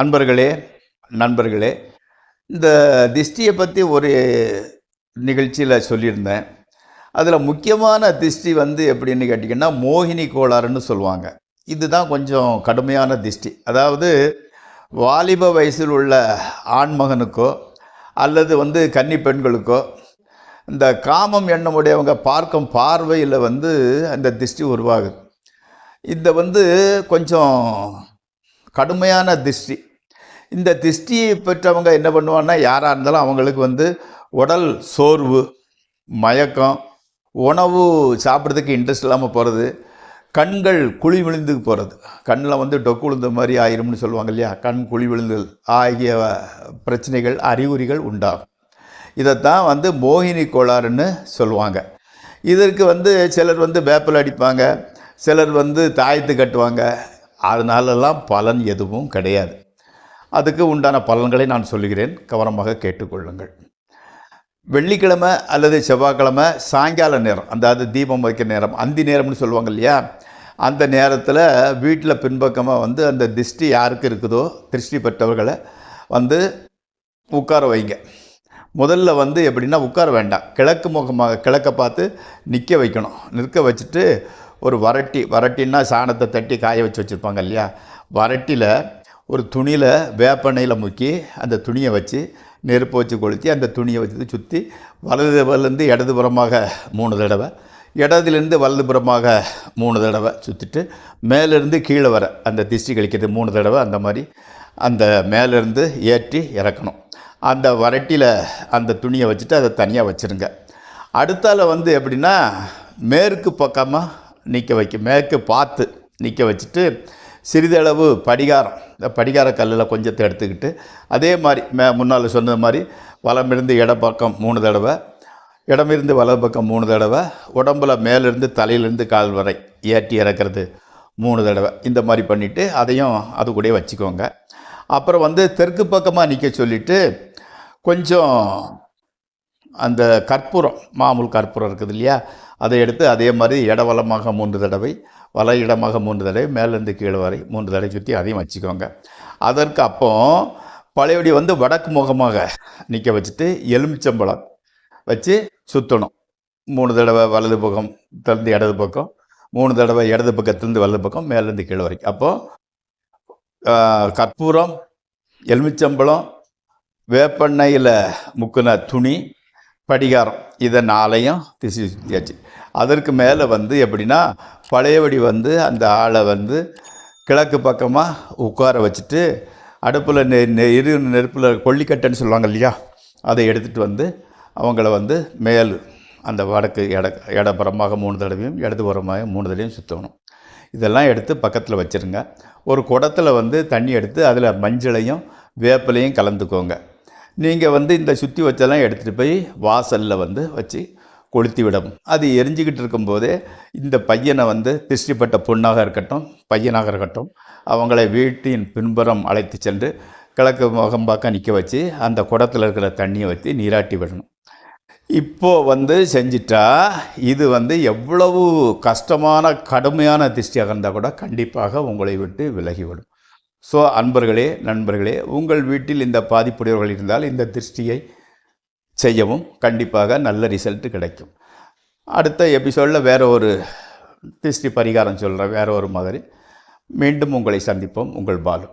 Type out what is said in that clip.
அன்பர்களே நண்பர்களே இந்த திஷ்டியை பற்றி ஒரு நிகழ்ச்சியில் சொல்லியிருந்தேன். அதில் முக்கியமான திஷ்டி வந்து எப்படின்னு கேட்டிங்கன்னா மோகினி கோளாறுன்னு சொல்லுவாங்க. இதுதான் கொஞ்சம் கடுமையான திஷ்டி. அதாவது வாலிப வயசில் உள்ள ஆண்மகனுக்கோ அல்லது வந்து கன்னி பெண்களுக்கோ இந்த காமம் எண்ணமுடையவங்க பார்க்கும் பார்வையில் வந்து அந்த திஷ்டி உருவாகுது. இந்த வந்து கொஞ்சம் கடுமையான திஷ்டி இந்த திஷ்டியை பெற்றவங்க என்ன பண்ணுவாங்கன்னா யாராக இருந்தாலும் அவங்களுக்கு வந்து உடல் சோர்வு மயக்கம் உணவு சாப்பிட்றதுக்கு இன்ட்ரெஸ்ட் இல்லாமல் போகிறது கண்கள் குழி விழுந்து போகிறது கண்ணில் வந்து டொக்கு விழுந்த மாதிரி ஆயிரும்னு சொல்லுவாங்க இல்லையா? கண் குழி விழுந்தல் ஆகிய பிரச்சனைகள் அறிகுறிகள் உண்டாகும். இதைத்தான் வந்து மோகினி கோளாறுன்னு சொல்லுவாங்க. இதற்கு வந்து சிலர் வந்து வேப்பில் அடிப்பாங்க சிலர் வந்து தாயத்து கட்டுவாங்க அதனாலலாம் பலன் எதுவும் கிடையாது. அதுக்கு உண்டான பலன்களை நான் சொல்லுகிறேன். கவனமாக கேட்டுக்கொள்ளுங்கள். வெள்ளிக்கிழமை அல்லது செவ்வாய்க்கிழமை சாயங்கால நேரம் அதாவது தீபம் வைக்கிற நேரம் அந்தி நேரம்னு சொல்லுவாங்க இல்லையா? அந்த நேரத்தில் வீட்டில் பின்பக்கமாக வந்து அந்த திருஷ்டி யாருக்கு இருக்குதோ திருஷ்டி பெற்றவர்களை வந்து உட்கார வைங்க. முதல்ல வந்து எப்படின்னா உட்கார வேண்டாம். கிழக்கு முகமாக கிழக்க பார்த்து நிற்க வைக்கணும். நிற்க வச்சுட்டு ஒரு வரட்டி வரட்டின்னா சாணத்தை தட்டி காய வச்சு வச்சுருப்பாங்க இல்லையா? வரட்டியில் ஒரு துணியில் வேப்பெண்ணெயில் முக்கி அந்த துணியை வச்சு நெருப்பு வச்சு கொளுத்தி அந்த துணியை வச்சு சுற்றி வலதுலேருந்து இடதுபுறமாக மூணு தடவை இடதுலேருந்து வலதுபுறமாக மூணு தடவை சுற்றிட்டு மேலேருந்து கீழே வர அந்த திஷ்டி கழிக்கிறது மூணு தடவை அந்த மாதிரி அந்த மேலேருந்து ஏற்றி இறக்கணும். அந்த வரட்டியில் அந்த துணியை வச்சுட்டு அதை தனியாக வச்சுருங்க. அடுத்தால வந்து எப்படின்னா மேற்கு பக்கமாக நிற்க வைக்கும் மேற்கு பார்த்து நிற்க வச்சுட்டு சிறிதளவு படிகாரம் இந்த படிகார கல்லில் கொஞ்சத்தை எடுத்துக்கிட்டு அதே மாதிரி மே முன்னால் சொன்னது மாதிரி வலமிருந்து இடப்பக்கம் மூணு தடவை இடமிருந்து வலது பக்கம் மூணு தடவை உடம்புல மேலேருந்து தலையிலேருந்து கால் வரை ஏற்றி இறக்கிறது மூணு தடவை. இந்த மாதிரி பண்ணிவிட்டு அதையும் அது கூடயே வச்சுக்கோங்க. அப்புறம் வந்து தெற்கு பக்கமாக நிற்க சொல்லிவிட்டு கொஞ்சம் அந்த கற்பூரம் மாமூல் கற்பூரம் இருக்குது இல்லையா? அதை எடுத்து அதே மாதிரி இடவலமாக மூன்று தடவை வல இடமாக மூன்று தடவை மேலேருந்து கீழே வரை மூன்று தடவை சுற்றி அதையும் வச்சுக்கோங்க. அதற்கு அப்போ பழையபடி வந்து வடக்கு முகமாக நிற்க வச்சுட்டு எலுமிச்சம்பழம் வச்சு சுற்றணும் மூணு தடவை வலது பக்கம் திறந்து இடது பக்கம் மூணு தடவை இடது பக்கத்துலேருந்து வலது பக்கம் மேலேருந்து கீழே வரைக்கும் அப்போது கற்பூரம் எலுமிச்சம்பழம் வேப்பெண்ணெயில் முக்குன துணி படிகாரம். இதை நாளையும் திசை சுற்றியாச்சு அதற்கு மேலே வந்து எப்படின்னா பழையபடி வந்து அந்த ஆளை வந்து கிழக்கு பக்கமாக உட்கார வச்சுட்டு அடுப்பில் நெ நெ இரு நெருப்பில் கொல்லிக்கட்டைன்னு சொல்லுவாங்க இல்லையா? அதை எடுத்துகிட்டு வந்து அவங்கள வந்து மேல் அந்த வடக்கு எட இடப்புறமாக மூணு தடவையும் இடதுபுறமாக மூணு தடவையும் சுற்றணும் இதெல்லாம் எடுத்து பக்கத்தில் வச்சுருங்க. ஒரு குடத்தில் வந்து தண்ணி எடுத்து அதில் மஞ்சளையும் வேப்பிலையும் கலந்துக்கோங்க. நீங்கள் வந்து இந்த சுற்றி வச்செல்லாம் எடுத்துகிட்டு போய் வாசலில் வந்து வச்சு கொளுத்தி விடும் அது எரிஞ்சிக்கிட்டு இருக்கும்போதே இந்த பையனை வந்து திருஷ்டிப்பட்ட பொண்ணாக இருக்கட்டும் பையனாக இருக்கட்டும் அவங்களை வீட்டின் பின்புறம் அழைத்து சென்று கிழக்கு முகம்பாக்க நிற்க வச்சு அந்த குடத்தில் இருக்கிற தண்ணியை வச்சு நீராட்டி விடணும். இப்போது வந்து செஞ்சிட்டா இது வந்து எவ்வளவு கஷ்டமான கடுமையான திருஷ்டியாக இருந்தால் கூட கண்டிப்பாக உங்களை விட்டு விலகிவிடும் ஸோ அன்பர்களே நண்பர்களே உங்கள் வீட்டில் இந்த பாதிப்புடையவர்கள் இருந்தால் இந்த திருஷ்டியை செய்யவும் கண்டிப்பாக நல்ல ரிசல்ட்டு கிடைக்கும். அடுத்த எபிசோடில் வேறு ஒரு திருஷ்டி பரிகாரம் சொல்கிறேன் வேறு ஒரு மாதிரி. மீண்டும் உங்களை சந்திப்போம். உங்கள் பாலு.